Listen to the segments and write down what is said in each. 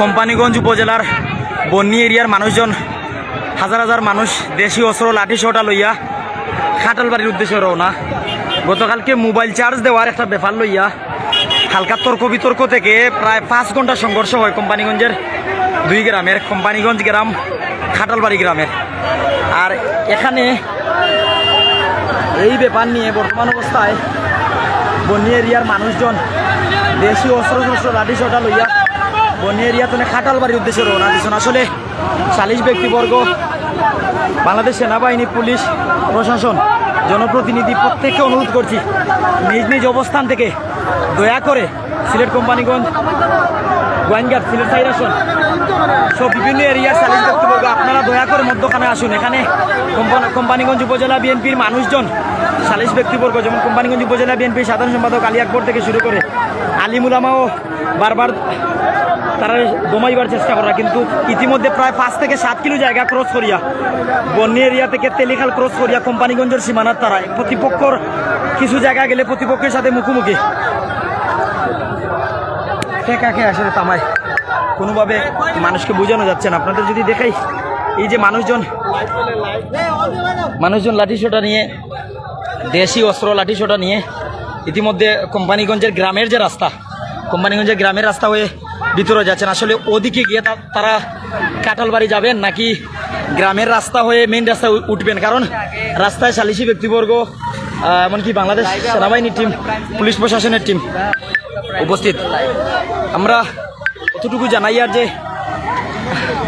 কোম্পানিগঞ্জ উপজেলার বন্নি এরিয়ার মানুষজন, হাজার হাজার মানুষ দেশি অস্ত্র, লাঠি সোটা লইয়া খাটালবাড়ির উদ্দেশ্যে রওনা। গতকালকে মোবাইল চার্জ দেওয়ার একটা ব্যাপার লইয়া হালকা তর্ক বিতর্ক থেকে প্রায় পাঁচ ঘণ্টা সংঘর্ষ হয় কোম্পানিগঞ্জের দুই গ্রামের, কোম্পানিগঞ্জ গ্রাম, খাটালবাড়ি গ্রামের। আর এখানে এই ব্যাপার নিয়ে বর্তমান অবস্থায় বন্নি এরিয়ার মানুষজন দেশি অস্ত্র শস্ত্র লাঠি সোটা লইয়া বন্নি এরিয়া তো খাটাল বাড়ির উদ্দেশ্যে রওনা দিচ্ছেন আসলে সালিশ ব্যক্তিবর্গ, বাংলাদেশ সেনাবাহিনী, পুলিশ প্রশাসন, জনপ্রতিনিধি প্রত্যেককে অনুরোধ করছি, নিজ নিজ অবস্থান থেকে দয়া করে সিলেট কোম্পানিগঞ্জ গোয়াইনঘাট সিলেট সাইড আসুন। সব বিভিন্ন এরিয়ার সালিশ ব্যক্তিবর্গ, আপনারা দয়া করে মধ্যখানে আসুন। এখানে কোম্পানি কোম্পানিগঞ্জ উপজেলা বিএনপির মানুষজন সালিশ ব্যক্তিবর্গ, যেমন কোম্পানিগঞ্জ উপজেলা বিএনপির সাধারণ সম্পাদক আলী আকবর থেকে শুরু করে আলিমুলামাও বারবার তারা দমাইবার চেষ্টা করা, কিন্তু ইতিমধ্যে প্রায় পাঁচ থেকে সাত কিলো জায়গা ক্রস করিয়া বন্যী এরিয়া থেকে তেলিখাল ক্রস করিয়া কোম্পানিগঞ্জের সীমানার তারায় প্রতিপক্ষর কিছু জায়গা গেলে প্রতিপক্ষের সাথে মুখোমুখি। কে আসলে তামায় কোনোভাবে মানুষকে বোঝানো যাচ্ছে না। আপনাদের যদি দেখাই, এই যে মানুষজন মানুষজন লাঠি সোটা নিয়ে, দেশি অস্ত্র লাঠি সোটা নিয়ে, ইতিমধ্যে কোম্পানিগঞ্জের গ্রামের যে রাস্তা, কোম্পানিগঞ্জের গ্রামের রাস্তা হয়ে ভিতরে যাচ্ছেন। আসলে ওদিকে গিয়ে তারা কাঁঠালবাড়ি যাবেন নাকি গ্রামের রাস্তা হয়ে মেইন রাস্তায় উঠবেন? কারণ রাস্তায় সালিশি ব্যক্তিবর্গ এমনকি বাংলাদেশ সেনাবাহিনীর টিম পুলিশ প্রশাসনের টিম উপস্থিত। আমরা অতটুকু জানাই আর যে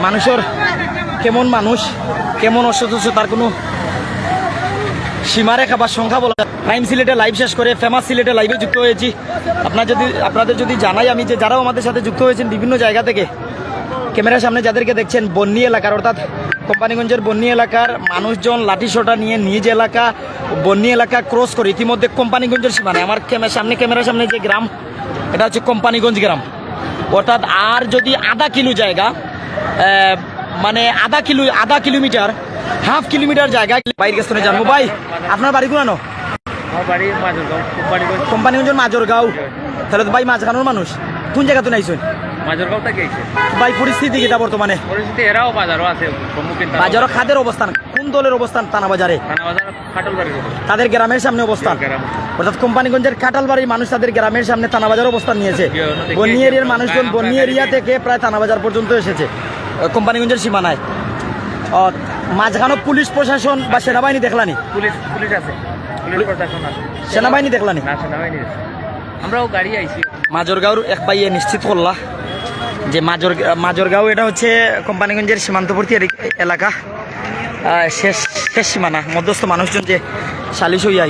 মানুষের কেমন মানুষ, কেমন অসুস্থ তার কোনো সীমারেখা বা সংখ্যা বলা প্রাইম সিলেটে লাইভ শেষ করে ফেমাস সিলেটে লাইভে যুক্ত হয়েছি। আপনার যদি আপনাদের যদি জানাই আমি যে যারাও আমাদের সাথে যুক্ত হয়েছেন বিভিন্ন জায়গা থেকে, ক্যামেরার সামনে যাদেরকে দেখছেন, বন্নি এলাকার, অর্থাৎ কোম্পানিগঞ্জের বন্নি এলাকার মানুষজন লাঠি সোটা নিয়ে নিজ এলাকা, বন্নি এলাকা ক্রস করে ইতিমধ্যে কোম্পানিগঞ্জের সীমানায় আমার সামনে ক্যামেরার সামনে যে গ্রাম, এটা হচ্ছে কোম্পানিগঞ্জ গ্রাম। অর্থাৎ আর যদি আধা কিলো জায়গা মানে আধা কিলো আধা কিলোমিটার হাফ কিলোমিটার জায়গা। বাইরের কাছে জানব। ভাই আপনার বাড়ি কোম্পানিগঞ্জ। কোম্পানিগঞ্জের মাজরগাঁও। তাহলে তো ভাই মাঝখানোর মানুষ। কোন জায়গা তো নাইছেন মাজরগাঁও থেকে ভাই পরিস্থিতি কিটা বর্তমানে? পরিস্থিতি এরাও বাজারও আছে বাজারও খাদের অবস্থান। কোন দলের অবস্থান? থানা বাজারে। থানা বাজার। তাদের গ্রামের সামনে অবস্থান। অর্থাৎ কোম্পানিগঞ্জের কাঁঠালবাড়ির মানুষ তাদের গ্রামের সামনে থানাবাজার অবস্থান নিয়েছে। গিয়ে এরিয়ার মানুষজন আমরা বন্নি গাড়ি এরিয়া থেকে প্রায় থানাবাজার পর্যন্ত এসেছে। কোম্পানিগঞ্জের সীমানায়। মাঝখানে পুলিশ প্রশাসন বা সেনাবাহিনী দেখলানি? পুলিশ পুলিশ আছে। পুলিশ প্রশাসন আছে। সেনাবাহিনী দেখলানি? না সেনাবাহিনী আছে। আমরাও গাড়ি আইছি। মাজরগাঁওর এক পাইয়ে নিশ্চিত করলা যে মাজর মাজরগাঁও এটা হচ্ছে কোম্পানিগঞ্জের সীমান্তবর্তী এলাকা। শেষ শেষ সীমানা। মধ্যস্থ মানুষজন যে সালিশ হইয়া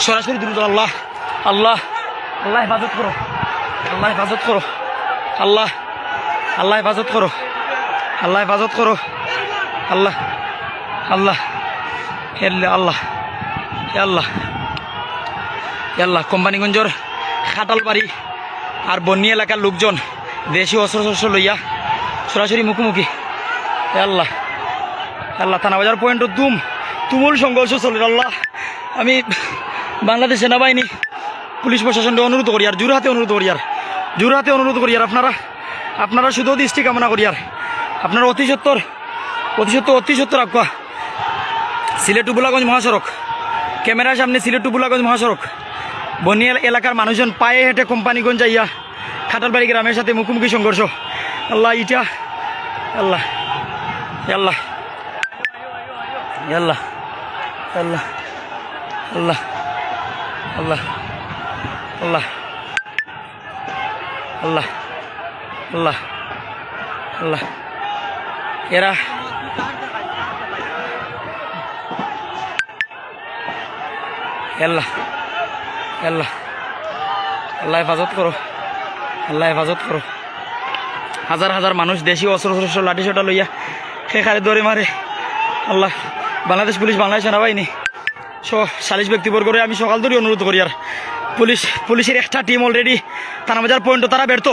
সরাসরি দ্রুত আল্লাহ। আল্লাহ আল্লাহ হেফাজত করো। আল্লাহ হেফাজত করো। আল্লাহ আল্লাহ হেফাজত করো। আল্লাহ হেফাজত করো। আল্লাহ আল্লাহ। আল্লাহ আল্লাহ। আল্লাহ কোম্পানিগঞ্জর খাটালবাড়ি আর বন্যী এলাকার লোকজন দেশি অস্ত্র শস্ত্র লইয়া সরাসরি মুখোমুখি। আল্লাহ আল্লাহ থানাবাজার পয়েন্ট তুম তুমুল সংঘর্ষ চলে আল্লাহ আমি বাংলাদেশ সেনাবাহিনী, পুলিশ প্রশাসনকে অনুরোধ করি আর জোরহাতে অনুরোধ করি আর জোরহাতে অনুরোধ করি আর আপনারা আপনারা শুধু দৃষ্টি কামনা করি আর। আপনারা অতি সত্তর অতি সত্তর অতি সত্তর আকুয়া। সিলেট টুবুলাগঞ্জ মহাসড়ক, ক্যামেরার সামনে সিলেট টুবুলাগঞ্জ মহাসড়ক। বনিয়া এলাকার মানুষজন পায়ে হেঁটে কোম্পানিগঞ্জ যাইয়া খাটালবাড়ি গ্রামের সাথে মুখোমুখি সংঘর্ষ। আল্লাহ, ইটা আল্লাহ আল্লাহ আল্লাহ আল্লাহ আল্লাহ আল্লাহ আল্লাহ আল্লাহ আল্লাহ আল্লাহ। এরা আল্লাহ। আল্লাহ আল্লাহ হেফাজত করো আল্লাহ হেফাজত করো হাজার হাজার মানুষ দেশি অস্ত্র শস্ত্র লাঠি সোটা লইয়া খেখারে দৌড়ে মারে আল্লাহ বাংলাদেশ পুলিশ বাংলাদেশ সেনাবাহিনী স সালিশ ব্যক্তিবর্গরে আমি সকাল ধরে অনুরোধ করি আর। পুলিশ, পুলিশের একটা টিম অলরেডি থানাবাজার পয়েন্ট তারা ব্যর্থ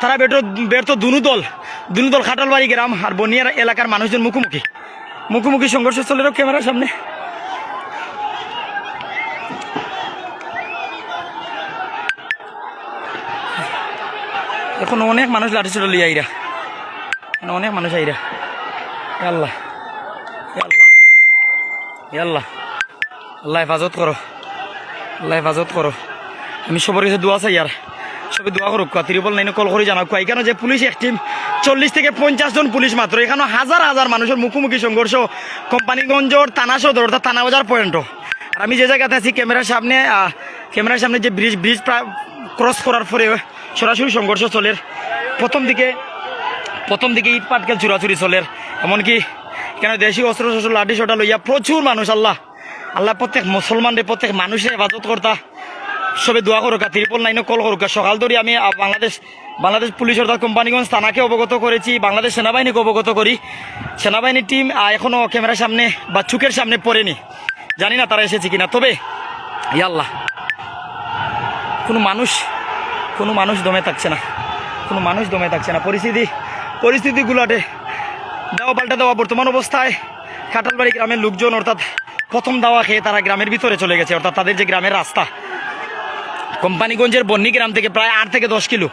তারা ব্যর্থ ব্যর্থ দুনু দল। দুনু দল খাটালবাড়ি গ্রাম আর বনিয়ার এলাকার মানুষজন মুখোমুখি। মুখোমুখি সংঘর্ষ চলেরও ক্যামেরার সামনে। এখন অনেক মানুষ লাঠি ছোট লিয়ে আইরা। অনেক মানুষ আইরা। আল্লাহ আল্লাহ আল্লাহ। আল্লাহ হেফাজত করো, আল্লাহ হেফাজত করো। আমি সবার কাছে দোয়া চাই আর। সবে দোয়া করুক তিরুপল নাইনে কল করে জানাক এখানে যে পুলিশ এক টিম চল্লিশ থেকে পঞ্চাশ জন পুলিশ মাত্র এখানে হাজার হাজার মানুষের মুখোমুখি সংঘর্ষ কোম্পানিগঞ্জর থানা সদর অর্থাৎ থানাবাজার পয়েন্টও আর আমি যে জায়গাতে আছি ক্যামেরার সামনে ক্যামেরার সামনে যে ব্রিজ ব্রিজ ক্রস করার পরে সরাসরি সংঘর্ষ চলের। প্রথম দিকে প্রথম দিকে ইট পাটকেল চুরাচুরি চলের। এমনকি কেন দেশি অস্ত্র শস্ত্র, লাঠি সোটা লইয়া প্রচুর মানুষ, আল্লাহ। আল্লাহ প্রত্যেক মুসলমানদের প্রত্যেক মানুষের হেফাজত কর্তা। সবে দোয়া করুক ত্রিপল নাইনে কল করুক সকাল ধরে আমি বাংলাদেশ বাংলাদেশ পুলিশ অর্থাৎ কোম্পানিগঞ্জ থানাকে অবগত করেছি, বাংলাদেশ সেনাবাহিনীকে অবগত করি। সেনাবাহিনীর টিম এখনও ক্যামেরার সামনে বা চুকের সামনে পড়েনি। জানি না তারা এসেছে কিনা, তবে ইয়াল্লাহ কোনো মানুষ কোনো মানুষ দমে থাকছে না। কোনো মানুষ দমে থাকছে না। পরিস্থিতি, পরিস্থিতিগুলোতে দেওয়া পাল্টা দেওয়া বর্তমান অবস্থায় খাটালবাড়ি গ্রামের লোকজন অর্থাৎ প্রথম দাওয়া খেয়ে তারা গ্রামের ভিতরে চলে গেছে। অর্থাৎ তাদের যে গ্রামের রাস্তা, কোম্পানিগঞ্জের বন্নি গ্রাম থেকে প্রায় আট থেকে দশ কিলো,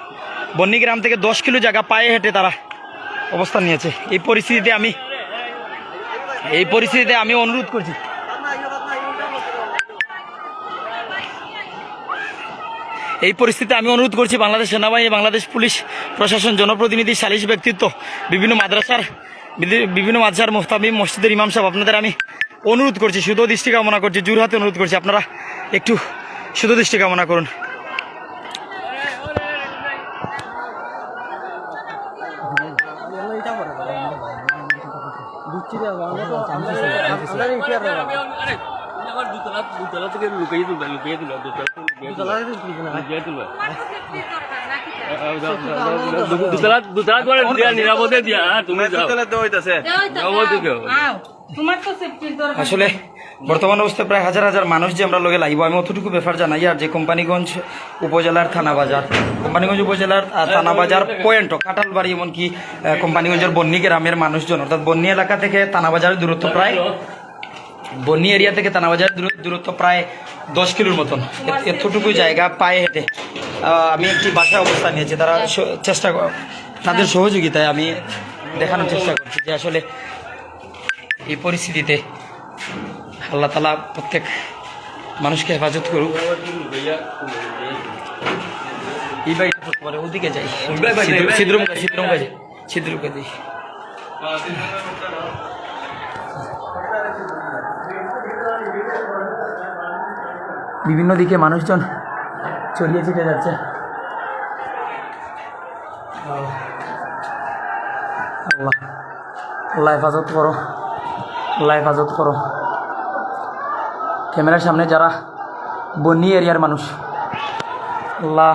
বন্নি গ্রাম থেকে দশ কিলো জায়গা পায়ে হেঁটে তারা অবস্থান নিয়েছে। এই পরিস্থিতিতে আমি, এই পরিস্থিতিতে আমি অনুরোধ করছি এই পরিস্থিতিতে আমি অনুরোধ করছি বাংলাদেশ সেনাবাহিনী বাংলাদেশ পুলিশ প্রশাসন জনপ্রতিনিধি সালিশ ব্যক্তিত্ব বিভিন্ন মাদ্রাসার বিভিন্ন মাদ্রাসার মোহতামিম মসজিদের ইমাম সাহেব আপনাদের আমি অনুরোধ করছি শুধু দৃষ্টি কামনা করছি জোরহাতে অনুরোধ করছি আপনারা একটু শুধু দৃষ্টি কামনা করুন নিরাপদে দিয়া তুমি যাও তোমার তো সেফটির দরকার আসলে বর্তমান অবস্থায় প্রায় হাজার হাজার মানুষ যে আমরা লগে লাগবো আমি অতটুকু ব্যাপার জানাই আর যে কোম্পানিগঞ্জ উপজেলার থানা বাজার কোম্পানিগঞ্জ উপজেলার থানা বাজার পয়েন্ট কাঁঠালবাড়ি এমনকি কোম্পানিগঞ্জের বন্নি গ্রামের মানুষজন অর্থাৎ বন্নি এলাকা থেকে থানা বাজারের দূরত্ব প্রায় বন্নি এরিয়া থেকে তানাবাজার দূরত্ব প্রায় দশ কিলোর মতন। এতটুকু জায়গা পায়ে হেঁটে। আমি একটি বাসায় অবস্থান নিয়েছি। তারা চেষ্টা তাদের সহযোগিতায় আমি দেখানোর চেষ্টা করছি যে আসলে এই পরিস্থিতিতে আল্লাহ তালা প্রত্যেক মানুষকে হেফাজত করুক। এই বাড়িটা পরে ওদিকে যাই। সিদ্রুম সিদ্রুম কাজে সিদ্রুম কাজে বিভিন্ন দিকে মানুষজন ছড়িয়ে ছিটে যাচ্ছে। আল্লাহ আল্লাহ হেফাজত করো, আল্লাহ হেফাজত করো। ক্যামেরার সামনে যারা বন্যি এরিয়ার মানুষ, আল্লাহ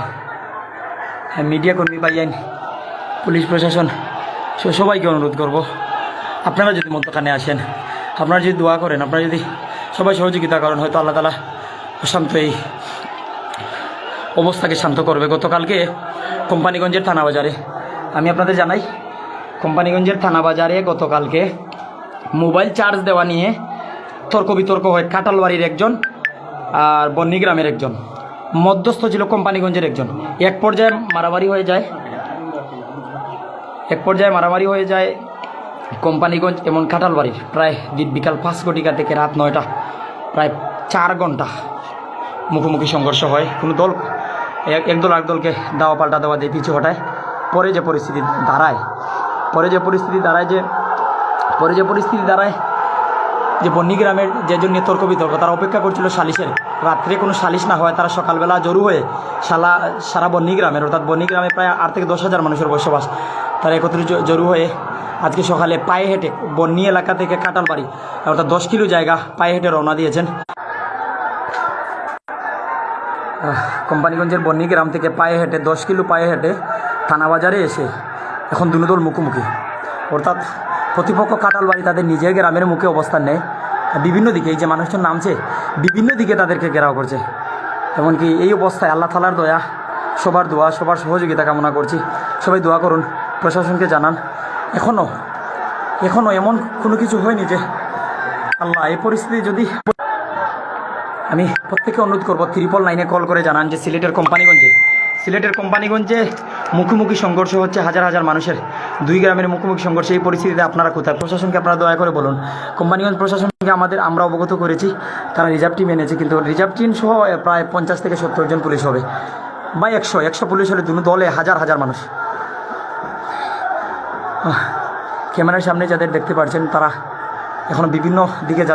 হ্যাঁ মিডিয়া কর্মী পাইয়েন পুলিশ প্রশাসন সবাইকে অনুরোধ করব, আপনারা যদি মধ্যখানে আসেন, আপনারা যদি দোয়া করেন, আপনারা যদি সবাই সহযোগিতা করেন, হয়তো আল্লাহ তালা প্রশান্ত এই অবস্থাকে শান্ত করবে। গতকালকে কোম্পানিগঞ্জের থানা বাজারে আমি আপনাদের জানাই, কোম্পানিগঞ্জের থানা বাজারে গতকালকে মোবাইল চার্জ দেওয়া নিয়ে তর্ক বিতর্ক হয় কাটালবাড়ির একজন আর বন্নি গ্রামের একজন। মধ্যস্থ ছিল কোম্পানিগঞ্জের একজন। এক পর্যায়ে মারামারি হয়ে যায়। এক পর্যায়ে মারামারি হয়ে যায় কোম্পানিগঞ্জ এমন কাঁঠালবাড়ির। প্রায় বিকাল পাঁচ ঘটিকা থেকে রাত নয়টা, প্রায় চার ঘণ্টা মুখোমুখি সংঘর্ষ হয়। কোনো দল, এক- দল দলকে দাওয়া পাল্টা দেওয়া দিয়ে পিছু হটায়। পরে যে পরিস্থিতি দাঁড়ায়, পরে যে পরিস্থিতি দাঁড়ায় যে, পরে যে পরিস্থিতি দাঁড়ায় যে বন্নি গ্রামের যে জন্য তর্ক বিতর্ক, তারা অপেক্ষা করছিল সালিশের। রাত্রে কোনো সালিশ না হয়, তারা সকালবেলা জরু হয়ে সালা সারা বন্নি গ্রামের, অর্থাৎ বন্নি গ্রামে প্রায় আট থেকে দশ হাজার মানুষের বসবাস। তারা একত্রিত জরু হয়ে আজকে সকালে পায়ে হেঁটে বন্নি এলাকা থেকে কাটালবাড়ি অর্থাৎ দশ কিলো জায়গা পায়ে হেঁটে রওনা দিয়েছেন। কোম্পানিগঞ্জের বন্নি গ্রাম থেকে পায়ে হেঁটে, দশ কিলো পায়ে হেঁটে থানা বাজারে এসে এখন দুনুদল মুখোমুখি। অর্থাৎ প্রতিপক্ষ কাটালবাড়ি তাদের নিজের গ্রামের মুখে অবস্থান নেয়। বিভিন্ন দিকে এই যে মানুষজন নামছে, বিভিন্ন দিকে তাদেরকে ঘেরাও করছে। এমনকি এই অবস্থায় আল্লাহ তালার দয়া, সবার দোয়া, সবার সহযোগিতা কামনা করছি। সবাই দোয়া করুন, প্রশাসনকে জানান। এখনও এখনও এমন কোনো কিছু হয়নি যে আল্লাহ এই পরিস্থিতি যদি আমি প্রত্যেকে অনুরোধ করব ত্রিপল লাইনে কল করে জানান যে সিলেটের কোম্পানিগঞ্জে। সিলেটের কোম্পানিগঞ্জে মুখোমুখি সংঘর্ষ হচ্ছে হাজার হাজার মানুষের। দুই গ্রামের মুখোমুখি সংঘর্ষ এই পরিস্থিতিতে আপনারা কোথায়? প্রশাসনকে আপনারা দয়া করে বলুন। কোম্পানিগঞ্জ প্রশাসনকে আমাদের, আমরা অবগত করেছি, তারা রিজার্ভ টিম এনেছে, কিন্তু রিজার্ভ টিম সহ প্রায় পঞ্চাশ থেকে সত্তর জন পুলিশ হবে। বা একশো একশো পুলিশ হলে দুটো দলে হাজার হাজার মানুষ। ক্যামেরার সামনে যাদের দেখতে পাচ্ছেন তারা এখন বিভিন্ন দিকে যাচ্ছে।